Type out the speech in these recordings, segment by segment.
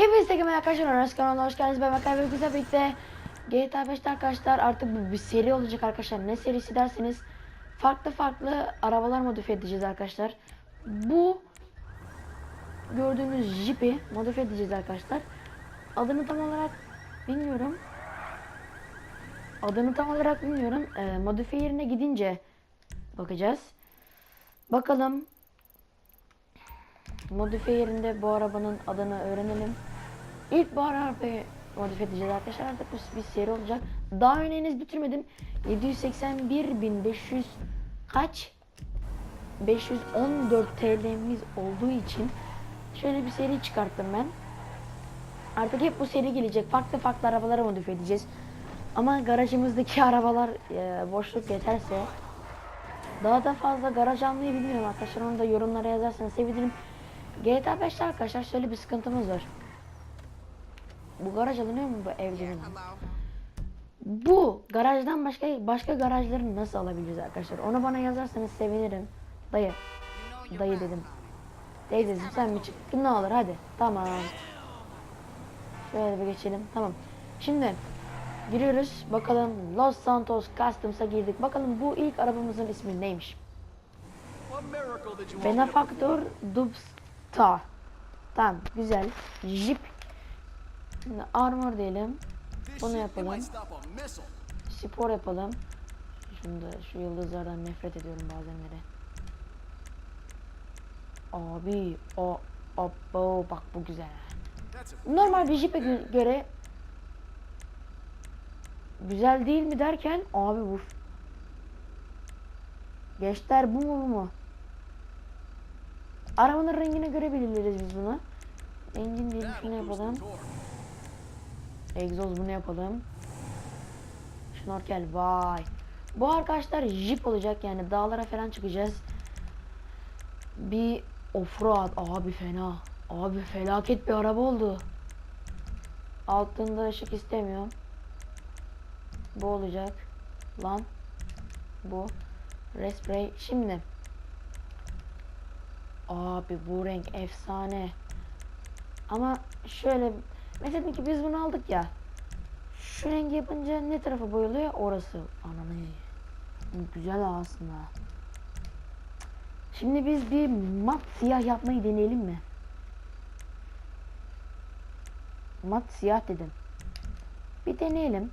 Hepinize tekrar arkadaşlar Aras kanalına hoş geldiniz. Ben Bakar ve Güzel birlikte GTA 5'te arkadaşlar artık bu bir seri olacak arkadaşlar. Ne serisi derseniz farklı farklı arabalar modifiye edeceğiz arkadaşlar. Bu gördüğünüz Jeep'i modifiye edeceğiz arkadaşlar. Adını tam olarak bilmiyorum. Adını tam olarak bilmiyorum. Ee, modifiye yerine gidince bakacağız. Bakalım modifiye yerinde bu arabanın adını öğrenelim. İlk bu arabayı modifiye edeceğiz arkadaşlar. Artık bu bir seri olacak. Daha önce henüz bitirmedim. 781.500 kaç? 514 TL'miz olduğu için şöyle bir seri çıkarttım ben. Artık hep bu seri gelecek. Farklı farklı arabalara modifiye edeceğiz. Ama garajımızdaki arabalar e, boşluk yeterse daha da fazla garaj almayı bilmiyorum arkadaşlar. Onu da yorumlara yazarsanız sevinirim. GTA 5'te arkadaşlar şöyle bir sıkıntımız var. Bu garaj alınıyor mu bu evde? Bu garajdan başka başka garajları nasıl alabiliriz arkadaşlar? Onu bana yazarsanız sevinirim. Dayı. Dayı dedim. Teyzeciğim sen mi çık? Ne olur hadi. Tamam. Şöyle bir geçelim. Tamam. Şimdi giriyoruz. Bakalım Los Santos Customs'a girdik. Bakalım bu ilk arabamızın ismi neymiş? Benefactor Dubstar. Tamam güzel. Jeep. Şimdi armor diyelim. Bunu yapalım. Spor yapalım. Şunu da şu yıldızlardan nefret ediyorum bazenleri. Abi o o bak bu güzel. Normal bir gö- göre güzel değil mi derken abi bu Gençler bu mu bu mu? Arabanın rengine göre belirleriz biz bunu. Engin diyelim şunu yapalım. Egzoz bunu yapalım. Şnorkel vay. Bu arkadaşlar jip olacak yani dağlara falan çıkacağız. Bir offroad abi fena. Abi felaket bir araba oldu. Altında ışık istemiyorum. Bu olacak. Lan. Bu. Respray. Şimdi. Abi bu renk efsane. Ama şöyle mesela ki biz bunu aldık ya. Şu rengi yapınca ne tarafa boyalıyor? Orası. Ananı. Güzel aslında. Şimdi biz bir mat siyah yapmayı deneyelim mi? Mat siyah dedim. Bir deneyelim.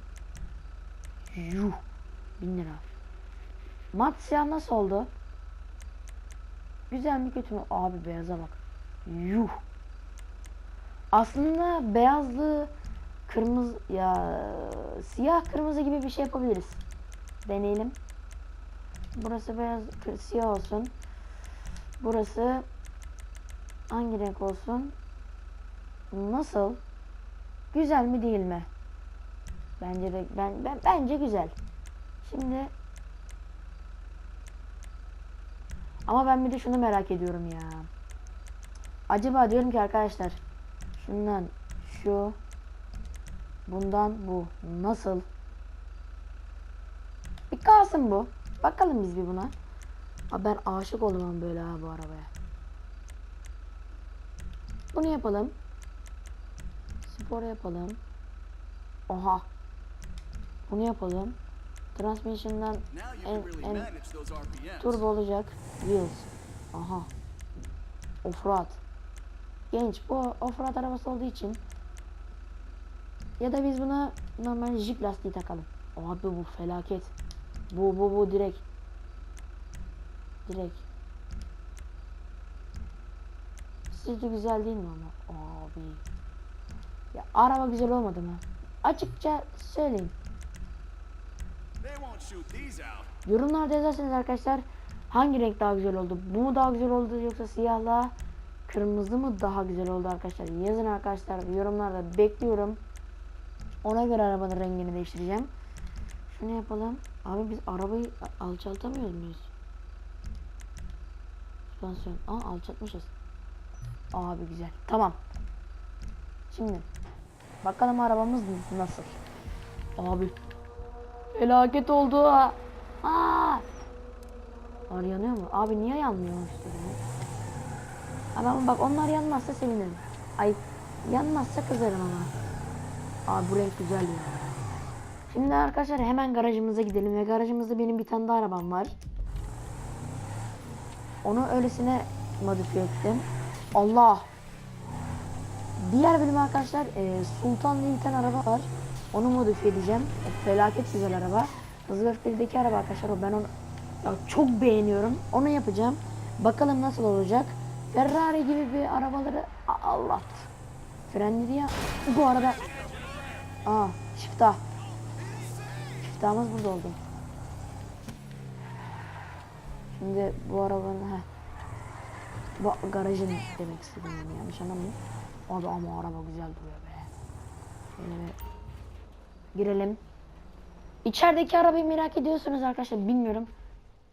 Yuh. Bin lira. Mat siyah nasıl oldu? Güzel mi kötü mü? Abi beyaza bak. Yuh. Aslında beyazlı kırmızı ya siyah kırmızı gibi bir şey yapabiliriz. Deneyelim. Burası beyaz siyah olsun. Burası hangi renk olsun? Nasıl? Güzel mi değil mi? Bence de ben, ben bence güzel. Şimdi ama ben bir de şunu merak ediyorum ya. Acaba diyorum ki arkadaşlar şundan şu bundan bu nasıl? Bir kalsın bu. Bakalım biz bir buna. Abi ben aşık oldum böyle ha bu arabaya. Bunu yapalım. Spor yapalım. Oha. Bunu yapalım. Transmission'dan en, en turbo olacak. Wheels. Aha. Offroad. Genç bu offroad arabası olduğu için ya da biz buna normal jip lastiği takalım. Abi bu felaket. Bu bu bu direkt. Direkt. Sizce güzel değil mi ama? Abi. Ya araba güzel olmadı mı? Açıkça söyleyin. Yorumlarda yazarsanız arkadaşlar hangi renk daha güzel oldu? Bu mu daha güzel oldu yoksa siyahla kırmızı mı daha güzel oldu arkadaşlar? Yazın arkadaşlar yorumlarda bekliyorum. Ona göre arabanın rengini değiştireceğim. Şunu yapalım. Abi biz arabayı alçaltamıyor muyuz? Süspansiyon. Aa alçaltmışız. Abi güzel. Tamam. Şimdi bakalım arabamız nasıl. Abi felaket oldu. Aa. Var yanıyor mu? Abi niye yanmıyor bu? Ama bak onlar yanmazsa sevinirim. Ay Yanmazsa kızarım ama. Abi bu renk güzel ya. Şimdi arkadaşlar hemen garajımıza gidelim ve garajımızda benim bir tane daha arabam var. Onu öylesine modifiye ettim. Allah! Diğer bölüm arkadaşlar e, Sultan diye bir tane araba var. Onu modifiye edeceğim. E, felaket güzel araba. Hızlı Öfkeli'deki araba arkadaşlar o ben onu ya çok beğeniyorum. Onu yapacağım. Bakalım nasıl olacak. Ferrari gibi bir arabaları Allah. Frenleri ya. Bu arada Aa, şiftah. Şiftahımız burada oldu. Şimdi bu arabanın heh. Bu garajın demek istedim yani yanlış anlamayın. Abi ama araba güzel duruyor be. Şöyle bir girelim. İçerideki arabayı merak ediyorsunuz arkadaşlar bilmiyorum.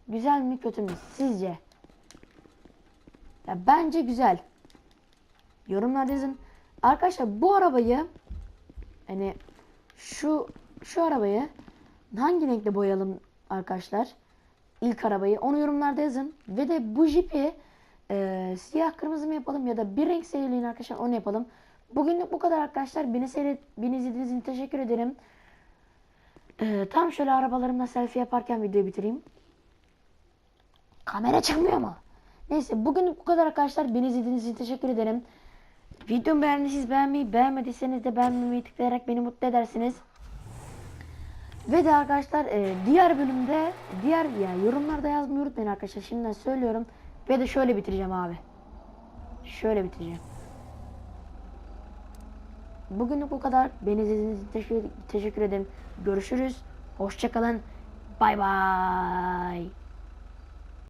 Güzel mi kötü mü sizce? Ya bence güzel. Yorumlarda yazın. Arkadaşlar bu arabayı hani şu şu arabayı hangi renkle boyayalım arkadaşlar? İlk arabayı onu yorumlarda yazın. Ve de bu jipi e, siyah kırmızı mı yapalım ya da bir renk serileyin arkadaşlar onu yapalım. Bugünlük bu kadar arkadaşlar. Beni seyret, beni izlediğiniz için teşekkür ederim. E, tam şöyle arabalarımla selfie yaparken videoyu bitireyim. Kamera çıkmıyor mu? Neyse bugünlük bu kadar arkadaşlar. Beni izlediğiniz için teşekkür ederim. Videomu beğendiyseniz beğenmeyi, beğenmediyseniz de beğenmemeyi tıklayarak beni mutlu edersiniz. Ve de arkadaşlar e, diğer bölümde diğer ya yorumlarda yazmayı unutmayın arkadaşlar. Şimdiden söylüyorum. Ve de şöyle bitireceğim abi. Şöyle bitireceğim. Bugünlük bu kadar. Beni izlediğiniz için teşekkür, teşekkür ederim. Görüşürüz. Hoşçakalın. Bay bay.